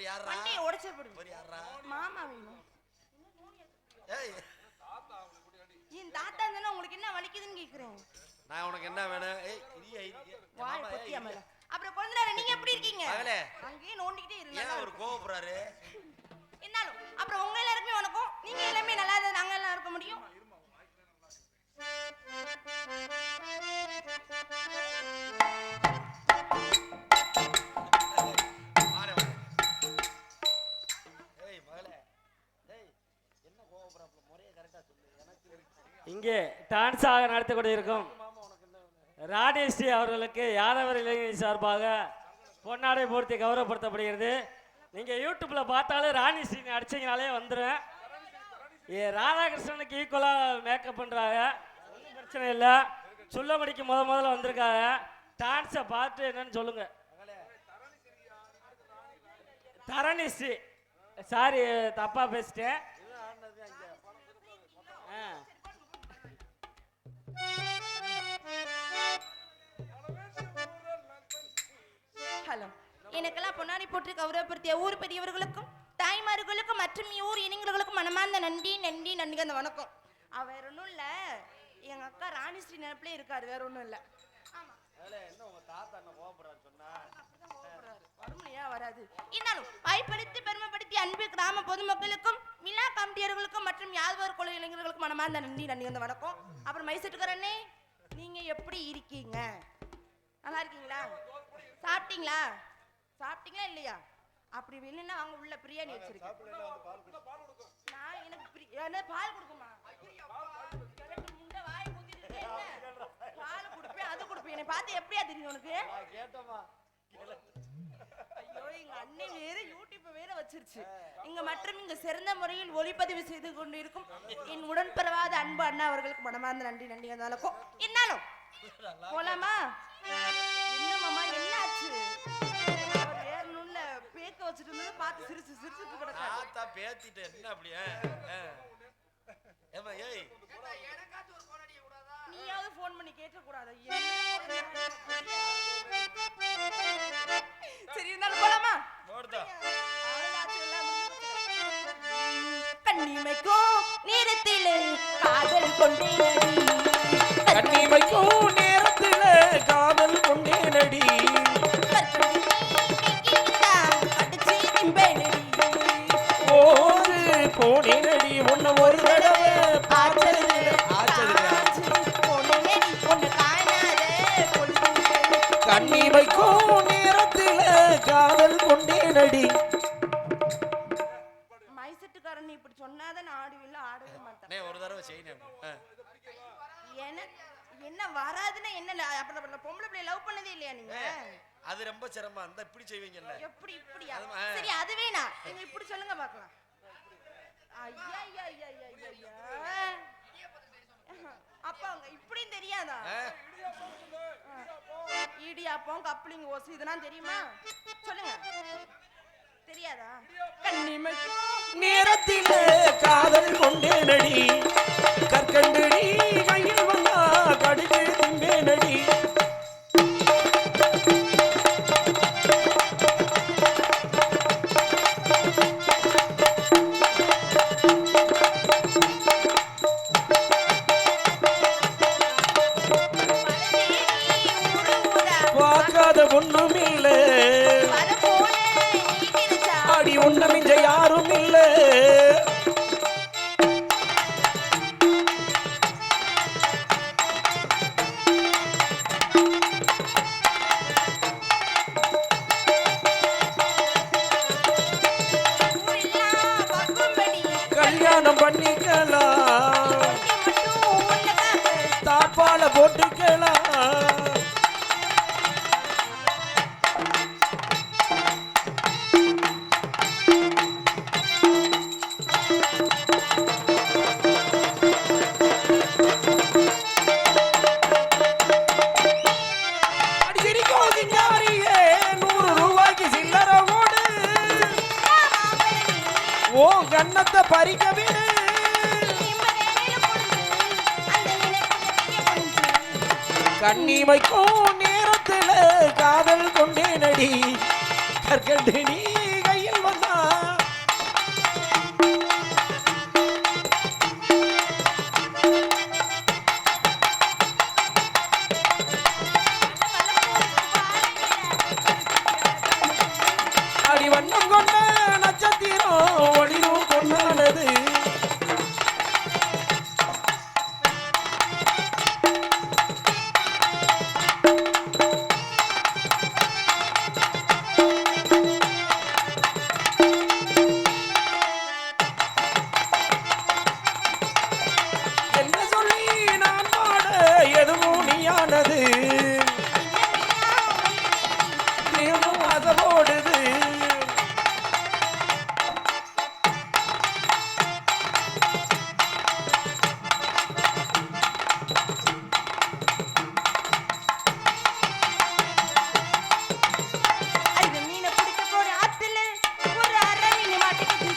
இவர் யாரா வண்டியை உடைச்சு போடுங்க. இவர் யாரா மாமா வேணும். ஏய். என் தாத்தா இருந்தா உங்களுக்கு என்ன வலிக்குதுன்னு கேக்குறேன் நான் உனக்கு என்ன வேணும்? ஏய் இரியா வாய் பொத்தியா மேல. அப்புறம் நேரம் நீங்க எப்படி இருக்கீங்க. அங்கேயே நோண்டிக்கிட்டே இருந்தாங்க அவர் கோவப்படுறாரு? இங்கே டான்ஸ் ஆக நடத்தி கொண்டிருக்கும் ராணேஸ்ரீ அவர்களுக்கு யாதவர் இளைஞர் சார்பாக பொன்னாடை பூர்த்தி கௌரவப்படுத்தப்படுகிறது. நீங்கள் யூடியூப்பில் பார்த்தாலே ராணிஸ்ரீ அடிச்சிங்கனாலே வந்துடும் ஏ ராதாகிருஷ்ணனுக்கு ஈக்குவலாக மேக்கப் பண்ணுறாங்க ஒன்றும் பிரச்சனை இல்லை. சுள்ளமடிக்கு முத முதல்ல வந்திருக்காங்க. டான்ஸை பார்த்து என்னன்னு சொல்லுங்க. தரணிஸ்ரீ சாரி தப்பாக பேசிட்டேன். எனக்கெல்லாம் பொன்னாடி போட்டு கௌரவப்படுத்திய ஊர் பெரியவர்களுக்கும் தாய்மார்களுக்கும் மற்றும் ஊர் இளைஞர்களுக்கும் மனமார்ந்த நன்றி நன்றி நன்றி அந்த வணக்கம். அவ வேற ஒன்றும் இல்லை. எங்க அக்கா ராணிஸ்ரீ நினைப்பிலே இருக்காரு வேற ஒன்றும் இல்லை. வாய்ப்பளித்து பெருமைப்படுத்தி அன்பு கிராம பொதுமக்களுக்கும் விழா கமிட்டியர்களுக்கும் மற்றும் யாதவர் குழு இளைஞர்களுக்கும் மனமார்ந்த நன்றி நன்றி வந்த வணக்கம். அப்புறம் மைசெட்டுக்காரண்ணே நீங்க எப்படி இருக்கீங்க? நல்லா இருக்கீங்களா? சாப்பிட்டீங்களா? சாப்பிட்டீங்களா இல்லையா? அப்படி வேணும்னா அவங்க உள்ள பிரியாணி வச்சிருக்கேன் நான் எனக்கு என்ன பால் கொடுக்குமா? பால் கொடுப்பேன் அது கொடுப்பேன். என்னை பார்த்து எப்படியா தெரியும் உனக்கு? கேட்டமா ஐயோ எங்க அண்ணன் வேற யூடியூப் வேற வச்சிருச்சு. இங்க மற்றும் இங்க சிறந்த முறையில் ஒளிப்பதிவு செய்து கொண்டு இருக்கும் என் உடன்பிறவாத அன்பு அண்ணா அவர்களுக்கு மனமார்ந்த நன்றி நன்றி வந்தாலும் என்னாலும் போலாமா? வச்சுட்டு இருந்தது பார்த்து சிரிச்சு சிரிச்சுட்டு பேத்திட்டு என்ன அப்படியே? ஏமா ஏய். நீயாவது ஃபோன் பண்ணி கேட்க கூடாது சரி இருந்தாலும் போலாமா? போடுதா கண்ணிமைக்கும் நேரத்திலே காதல் கொண்டேனடி. கண்ணிமைக்கும் நேரத்துல காதல் கொண்டேனடி. மாட்டேன். அண்ணே ஒரு தடவை செய்யணும் எனக்கு என்ன வராதுன்னா என்ன அப்புறம் பொம்பளை பிள்ளை லவ் பண்ணதே இல்லையா நீங்க? அது ரொம்ப சிரமம். அந்த இப்படி செய்வீங்கல்ல. எப்படி மா- சரி அது வேணா நீங்க இப்படி சொல்லுங்க பார்க்கலாம். ஐயா ஐயா ஐயா ஐயா ஐயா, ஐயா அப்பா அவங்க இப்படியும் தெரியாதா? இடியாப்பம் கப்ளிங் ஓசு இதெல்லாம் தெரியுமா? சொல்லுங்க. தெரியாதா? கண்ணிமைக்கும் உலகத்திலே காதல் கொண்டே கொண்டேனடி கற்கண்டடி கையில் வந்தா கடிச்சு திம்பேனடி பார்க்காத பொண்ணும் இல்ல உன்ன மிஞ்ச யாரும் இல்ல. கல்யாணம் பண்ணிக்கலாம். தாப்பால போட்டுக்கலாம். ஓ கண்ணத்தை பறிக்க விடு கண்ணிமைக்கும் நேரத்தில் காதல் கொண்டேனடி. கற்கண்டு நீ அரை மீன் மாட்டிக்கிச்சு.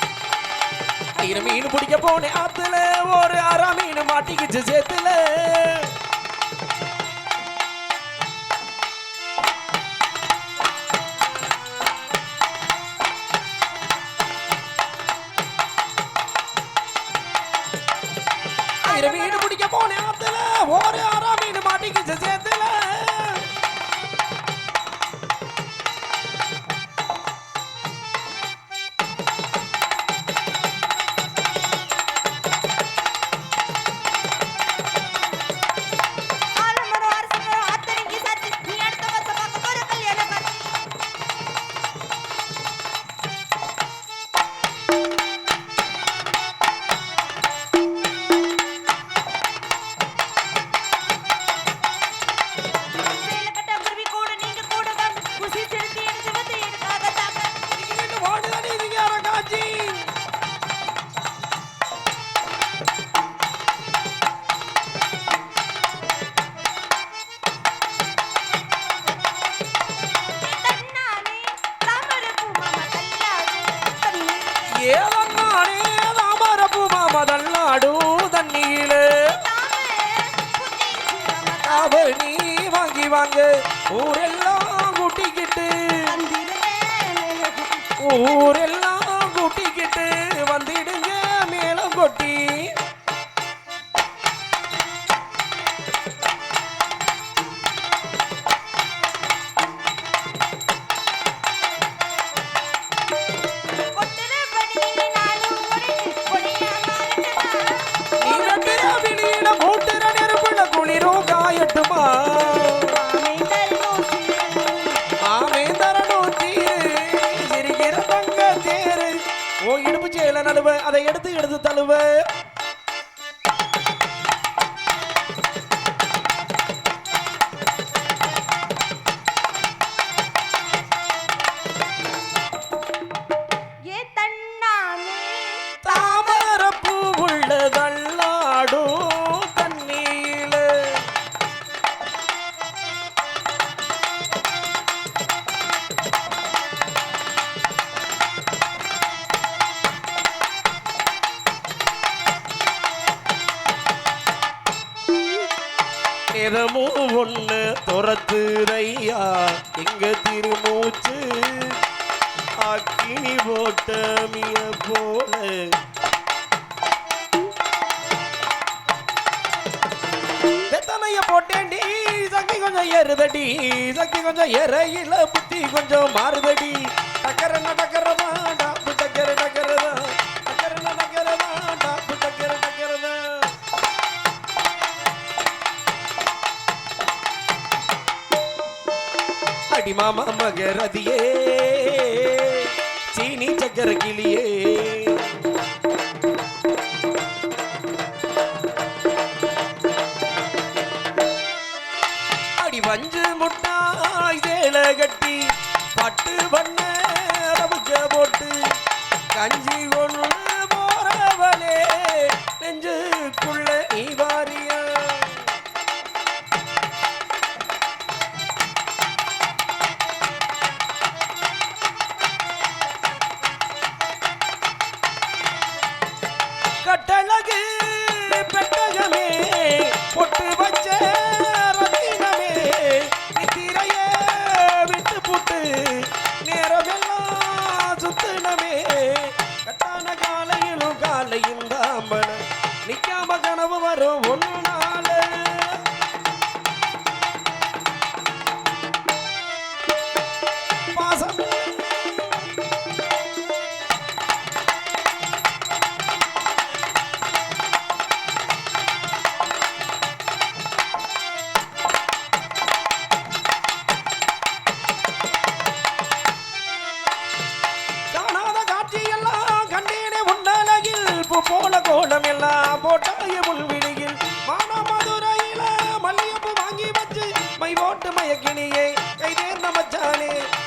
ஆயிரம் மீன் பிடிக்க போனேன் ஆத்துல ஒரு அரை மீன் மாட்டிக்கிச்சு சேத்துல. ஏதன்னானே தாமரப்பு மாமதல்லாடு தண்ணீலே. அவனி வாங்கி வாங்க ஊரெல்லாம் கூட்டிக்கிட்டு. ஊரெல்லாம் கூட்டிக்கிட்டு. இடுப்பு அதை எடுத்து எடுத்து தழுவ. நிறமும் ஒண்ணு துரத்துதையா எங்க திருமூச்சு? அக்கினி போட்ட மீன போல. வெத்தலைய போட்டேன்டி. சக்தி கொஞ்சம் ஏறுதடி. சக்தி கொஞ்சம் ஏறையில புத்தி கொஞ்சம் மாறுதடி. டக்கரன டக்கரமா அடி மாமா மகரதியே. சீனி சக்கர கிளியே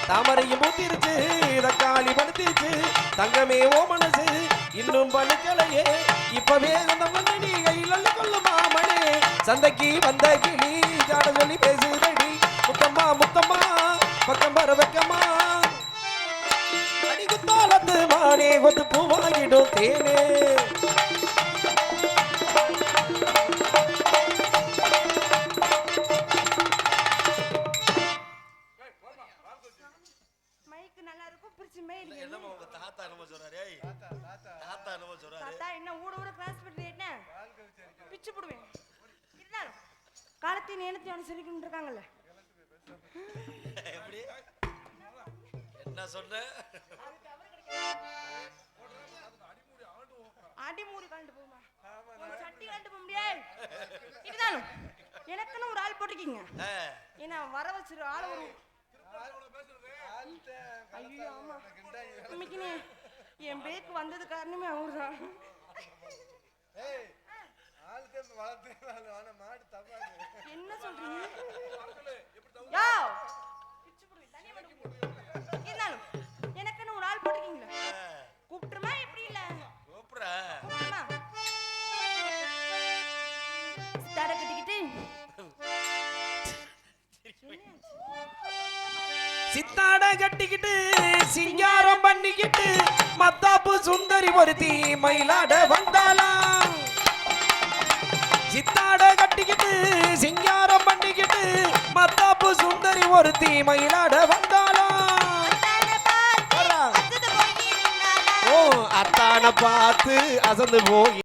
தாமரையும் பூத்திருச்சு தக்காளி படுத்திருச்சு தங்கமே ஓ மனசு இன்னும் பழுக்கலையே. இப்பவே அந்த மண்ணடி கையில் அள்ளி கொள்ளுமா மாமனே. சந்தைக்கு வந்த கிளி ஜாட சொல்லி பேசுதடி. முத்தம்மா முத்தம்மா பக்கம் வர வெக்கம்மா. அடிக்குத்தாலத்து மானே பூ வாங்கிடும் தேனே. பிச்சு போடுவேன் இருந்தாலும் காலத்தின் நேரத்தை அனுசரிக்கிட்டு இருக்காங்கல்ல எப்படி? என்ன சொன்ன? அடி மூடி கண்டு போமா ஒரு சட்டி கண்டு போக முடியாது. இருந்தாலும் எனக்குன்னு ஒரு ஆள் போட்டிருக்கீங்க. ஏன்னா வர வச்சிரு ஆள் ஒரு ஐயோ ஆமா. இன்னைக்கு என் பேக்கு வந்தது காரணமே அவர்தான். என்ன சொல்றீங்க? யோ பிச்சு புடுங்க, தனியா மட்டும் போடு. இருந்தாலும் எனக்குன்னு ஒரு ஆள் போட்டிருக்கீங்களா? ஆ, கூப்பிட்டுருமா எப்படி இல்ல? கூப்பிடுறா. கூப்பிட்டுருமா தடை கட்டிக்கிட்டு. சித்தாட கட்டிக்கிட்டு சிங்காரம் பண்ணிக்கிட்டு மத்தாப்பு சுந்தரி ஒருத்தி மயிலாட வந்தாலாம் சித்தாட கட்டிக்கிட்டு சிங்காரம் பண்ணிக்கிட்டு மத்தாப்பு சுந்தரி ஒருத்தி மயிலாட வந்தாலாம் வரா. ஓ அத்தான பார்த்து அசந்து போய்